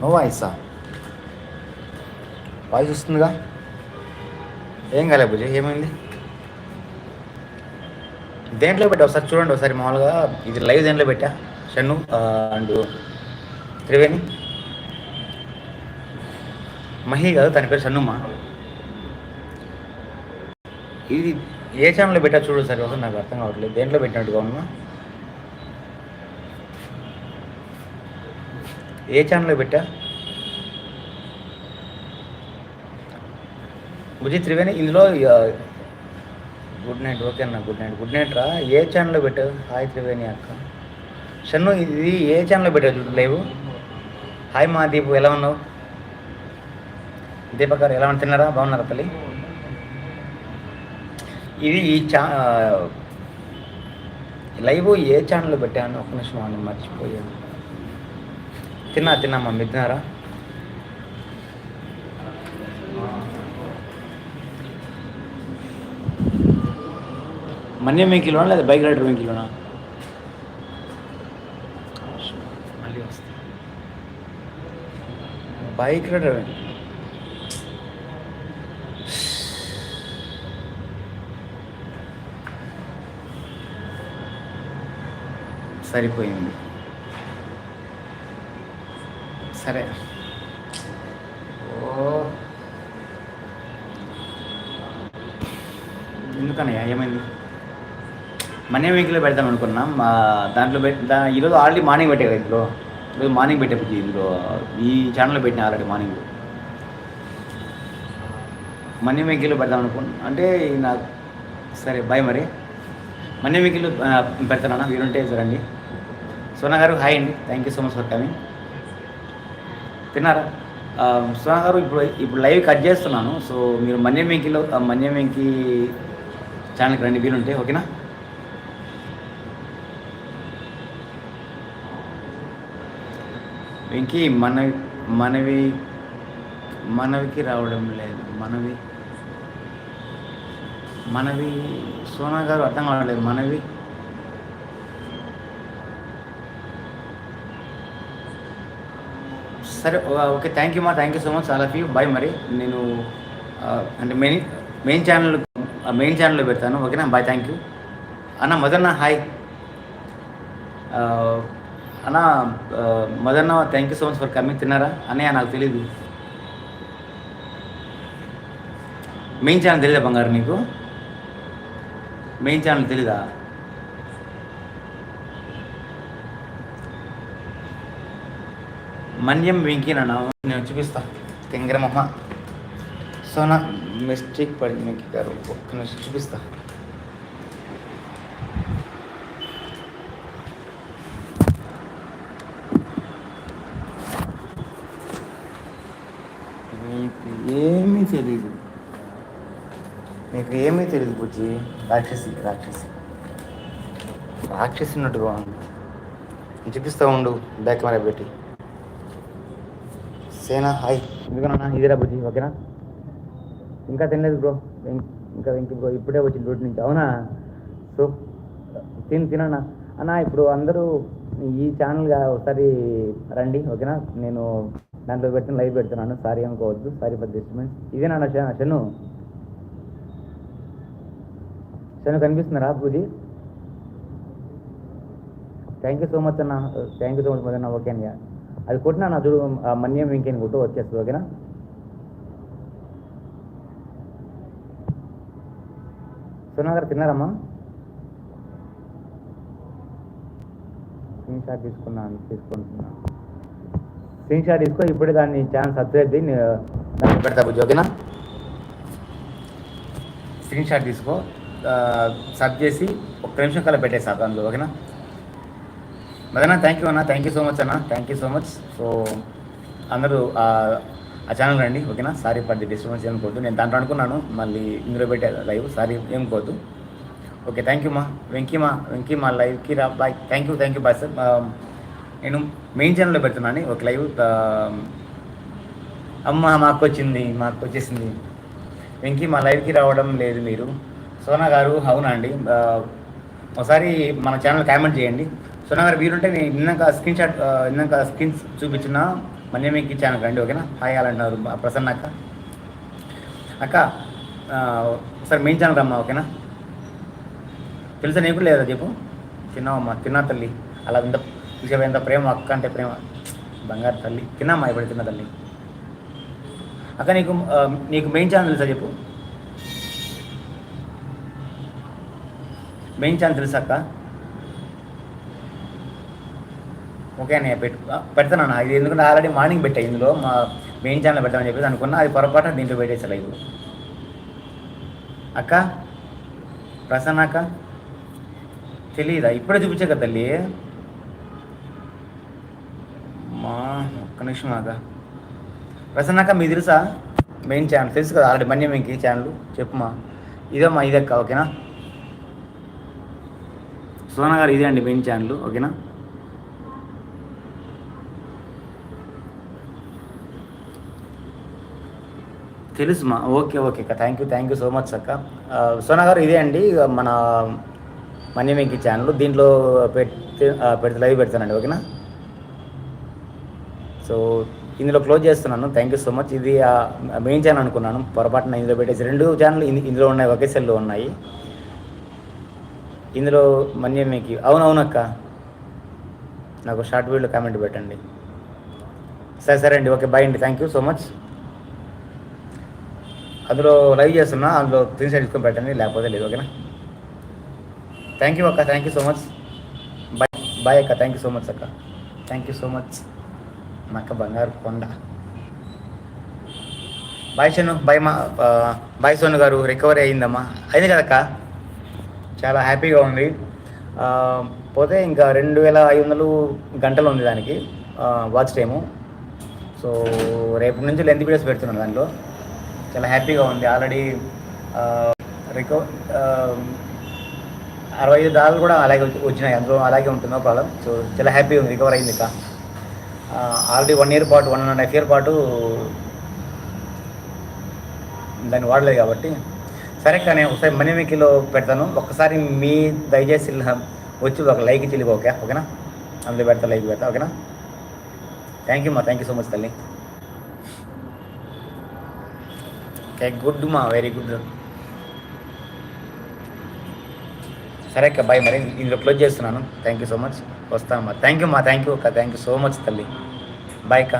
No వాయిసా voice వస్తుందిగా? ఏం కాలే పూజ ఏమైంది? దేంట్లో పెట్టా ఒకసారి చూడండి ఒకసారి మామూలుగా ఇది లైవ్ దేంట్లో పెట్టా? షన్ను అండ్ త్రివేణి. మహి కాదు తన పేరు షన్నుమ్మ ఇది ఏ ఛానల్లో పెట్టా చూడు సార్ ఒకసారి నాకు అర్థం కావట్లేదు. దేంట్లో పెట్టినట్టుగా ఉన్నా ఏ ఛానల్లో పెట్టా? విజయ్ త్రివేణి ఇందులో గుడ్ నైట్ ఓకే అన్న గుడ్ నైట్ గుడ్ నైట్ రా. ఏ ఛానల్లో పెట్టావు? హాయ్ త్రివేణి అక్క. షన్ను ఇది ఏ ఛానల్లో పెట్టావు చూడు లైవ్ హాయ్ మా దీపు ఎలా ఉన్నావు? దీపక్ గారు ఎలా తిన్నారా? బాగున్నారా తల్లి? ఇది ఈ ఛా లైవ్ ఏ ఛానల్లో పెట్టాను. ఒక నిమిషం అని మర్చిపోయాను. తిన్నా తిన్నా మమ్మీ తిన్నారా? మన్యం వెంకిలోనా లేదా బైక్ రైడర్ వెంకిలోనా మళ్ళీ వస్తా. బైక్ రైడర్ సరిపోయింది. సరే. ఓ. ఎందుకనయ్యా ఏమైంది? మనీ వీక్లో పెడదాం అనుకున్నాం. మా దాంట్లో పెట్ దా ఈరోజు ఆల్రెడీ మార్నింగ్ పెట్టే కదా ఇందులో. ఈరోజు మార్నింగ్ పెట్టే ఇందులో. ఈ ఛానల్లో పెట్టిన ఆల్రెడీ మార్నింగ్. మనీ వెంకీలో పెడదాం అనుకున్నా. అంటే నాకు సరే బాయ్ మరి. మనీ వెంకీలో పెడతానా వీరుంటే రండి సోనా గారు హాయ్ అండి. Thank you so much for coming. తిన్నారా? సునా సోనా గారు ఇప్పుడు ఇప్పుడు లైవ్ కట్ చేస్తున్నాను. సో మీరు మన్యం వెంకిలో ఆ మన్యం వెంకి ఛానల్కి రండి వీలుంటే ఓకేనా? వెంకీ మన మనవి మనవికి రావడం లేదు. మనవి మనవి సోనా గారు అర్థం కావట్లేదు. మనవి సరే ఓకే థ్యాంక్ యూ మా thank you so much all of you bye మరి నేను అంటే మెయిన్ మెయిన్ ఛానల్ మెయిన్ ఛానల్లో పెడతాను. ఓకేనా? బాయ్ థ్యాంక్ యూ అన్న మదన్న హాయ్ అన్న Madanna thank you so much for coming తిన్నారా? అన్నయ్య నాకు తెలీదు. మెయిన్ ఛానల్ తెలీదా బంగారు నీకు? మెయిన్ ఛానల్ తెలీదా? మన్యం వెంకీనన్న నేను చూపిస్తా. తెంగరమమ్మ సోనా మిస్టేక్ పడింది వెంకీ గారు. ఒక్క నిమిషం చూపిస్తా. నీకు ఏమీ తెలియదు మీకు ఏమీ తెలియదు బుజ్జి. రాక్షసి రాక్షసి. రాక్షసి ఉన్నట్టుగా ఉంది చూపిస్తా ఉండు బ్యాక్ మరీ పెట్టి. సేనా హాయ్. ఎందుకన్నా ఇదేరా బుజ్జి ఓకేనా? ఇంకా తినలేదు బ్రో. ఇంకా ఇంక బ్రో. ఇప్పుడే వచ్చి డ్యూటీ నుంచి. అవునా? సో తిని తినన్నా. అన్న ఇప్పుడు అందరూ ఈ ఛానల్గా ఒకసారి రండి ఓకేనా? నేను దాంట్లో పెట్టిన లైవ్ పెడుతున్నాను. సారీ అనుకోవద్దు. Sorry for disturbance. ఇదేనా Shanu Shanu కనిపిస్తున్నారా Pooji thank you so much అన్న. Thank you so much Madanna. Okay అండి అది కొట్టినా నా చూడు మన్యం వెంకయ్యని కొట్టు వచ్చేస్తుంది ఓకేనా? సోనా గారు తిన్నారమ్మా? స్క్రీన్ షాట్ తీసుకున్నాను తీసుకుంటున్నా. స్క్రీన్ షాట్ తీసుకో ఇప్పుడే దాన్ని ఛాన్స్ సబ్స్క్రైబ్ దాన్ని పెడతా బుజ్జి ఓకేనా? స్క్రీన్ షాట్ తీసుకో సర్చ్ చేసి ఒక్క నిమిషం కల్లా పెట్టేసా అందులో ఓకేనా? మదన్న థ్యాంక్ యూ అన్న థ్యాంక్ యూ సో మచ్ అన్న thank you so much so అందరూ ఆ ఛానల్ రండి ఓకేనా? సారీ ఫర్ ది డిస్టర్బెన్స్ ఏమనుకోవద్దు నేను దాంట్లో అనుకున్నాను మళ్ళీ ఇందులో పెట్టే లైవ్ సారీ ఏమనుకోవద్దు ఓకే థ్యాంక్ యూ మా వెంకీ మా వెంకీ మా లైవ్కి రా. Bye thank you thank you bye sir నేను మెయిన్ ఛానల్లో పెడుతున్నాను ఒక లైవ్ um, అమ్మ మాకు వచ్చింది మాకు వచ్చేసింది. వెంకీ మా లైవ్కి రావడం లేదు మీరు. సోనా గారు అవునా అండి? Uh, ఒకసారి మన ఛానల్ కామెంట్ చేయండి. సో నా గారు వీరుంటే నేను ఇందాక స్క్రీన్ షాట్ ఇందాక స్క్రీన్ చూపించిన మనీ మీకు ఛానల్ రండి ఓకేనా? హాయ్ అంటున్నారు ప్రసన్న అక్క. అక్క సరే మెయిన్ ఛానల్ రమ్మా ఓకేనా? తెలుసా నీకు లేదా చెప్పు తిన్నావమ్మా తిన్నా తల్లి. అలా ఇంత చూసే ఎంత ప్రేమ అక్క అంటే ప్రేమ. బంగారు తల్లి. తిన్నామ్మా ఇప్పుడు తిన్న తల్లి? అక్క నీకు నీకు మెయిన్ ఛానల్ తెలుసా చెప్పు మెయిన్ ఛానల్ తెలుసా అక్క? ఓకే నేను పెట్టు. పెడతాను ఇది ఎందుకంటే ఆల్రెడీ మార్నింగ్ పెట్టాయి ఇందులో మా మెయిన్ ఛానల్ పెడతామని చెప్పేసి అనుకున్నా. అది పొరపాటు దీంట్లో పెట్టేసా లైవ్. అక్క ప్రసన్న అక్క తెలియదా ఇప్పుడే చూపించా కదా తల్లి. మా ఒక్క నిమిషం అక్క ప్రసన్న అక్క మీ తెలుసా? మెయిన్ ఛానల్ తెలుసు కదా ఆల్రెడీ మనీ మీకు ఛానల్ చెప్పుమా ఇదమ్మా ఇదక్క ఓకేనా? సోనా గారు ఇదే అండి మెయిన్ ఛానల్ ఓకేనా? తెలుసు మా ఓకే ఓకే అక్క. Thank you thank you so much అక్క. సోనా గారు ఇదే అండి. మన మనీ మేకింగ్ ఛానల్ దీంట్లో పెడితే పెడితే లైవ్ పెడతానండి ఓకేనా? సో ఇందులో క్లోజ్ చేస్తున్నాను. థ్యాంక్ యూ సో మచ్ ఇది మెయిన్ ఛానల్ అనుకున్నాను. పొరపాటున ఇందులో పెట్టేసి రెండు ఛానల్ ఇందులో ఉన్నాయి ఒకే సెల్లో ఉన్నాయి. ఇందులో మనీ మీకు అవునవునక్క నాకు షార్ట్ వీడియో కామెంట్ పెట్టండి. సరే సరే అండి. ఓకే బాయ్ అండి. థ్యాంక్ యూ సో మచ్ అందులో లైవ్ చేస్తున్నా అందులో త్రీ సైడ్ తీసుకొని పెట్టండి లేకపోతే లేదు ఓకేనా? థ్యాంక్ యూ అక్క thank you so much bye bye అక్క థ్యాంక్ యూ సో మచ్ అక్క. థ్యాంక్ యూ సో మచ్ మా అక్క బంగారు కొండ. బాయ్ షను బాయ్ మా బాయ్ సోను గారు రికవరీ అయిందమ్మా అయింది కదక్క? చాలా హ్యాపీగా ఉంది. పోతే ఇంకా రెండు వేల ఐదు వందలు గంటలు ఉంది దానికి వాచ్ టైము సో రేపు నుంచి లెంత్ వీడియోస్ పెడుతున్నాను దాంట్లో. చాలా హ్యాపీగా ఉంది. ఆల్రెడీ రికవ అరవై ఐదు డాలర్లు కూడా అలాగే వచ్చినాయి. అందులో అలాగే ఉంటుందో. ప్రాబ్లం. సో చాలా హ్యాపీగా ఉంది. రికవర్ అయింది ఇక. ఆల్రెడీ వన్ ఇయర్ పాటు వన్ అండ్ హాఫ్ ఇయర్ పాటు దాన్ని వాడలేదు కాబట్టి. సరే కానీ ఒకసారి మనీ మీకిలో పెడతాను. ఒక్కసారి మీ దయచేసి వచ్చి ఒక లైక్ చెల్లి ఓకే ఓకేనా? అందులో పెడతా లైక్ పెడతా ఓకేనా? థ్యాంక్ యూ మా థ్యాంక్ యూ సో మచ్ తల్లి. ఓకే గుడ్ మా వెరీ గుడ్ సరే అక్క బాయ్ మరి ఇందులో క్లోజ్ చేస్తున్నాను. థ్యాంక్ యూ సో మచ్ వస్తాను మా థ్యాంక్ యూ మా థ్యాంక్ యూ అక్క. థ్యాంక్ యూ సో మచ్ తల్లి. బాయ్ అక్క.